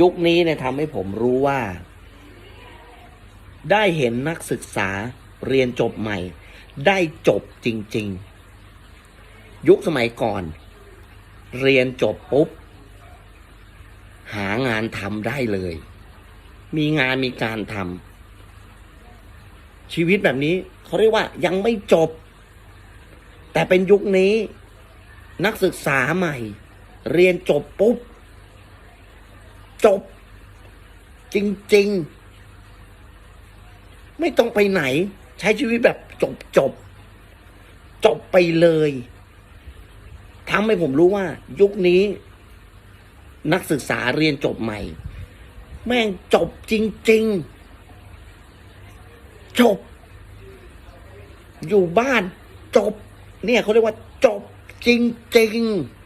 ยุคนี้เนี่ยทำให้ผมรู้ว่า ได้เห็นนักศึกษาเรียนจบใหม่ ได้จบจริง ๆ ยุคสมัยก่อน เรียนจบปุ๊บ หางานทำได้เลย มีงานมีการทำชีวิตแบบนี้เขาเรียกว่ายังไม่จบ แต่เป็นยุคนี้ นักศึกษาใหม่ เรียนจบปุ๊บ จบ จริง ๆ ไม่ต้องไปไหน ใช้ชีวิตแบบจบจบ จบไปเลยทำให้ผมรู้ว่า ยุคนี้ นักศึกษาเรียนจบใหม่ แม่งจบจริง ๆ จบ อยู่บ้านจบ เนี่ยเขาเรียกว่าจบจริง ๆ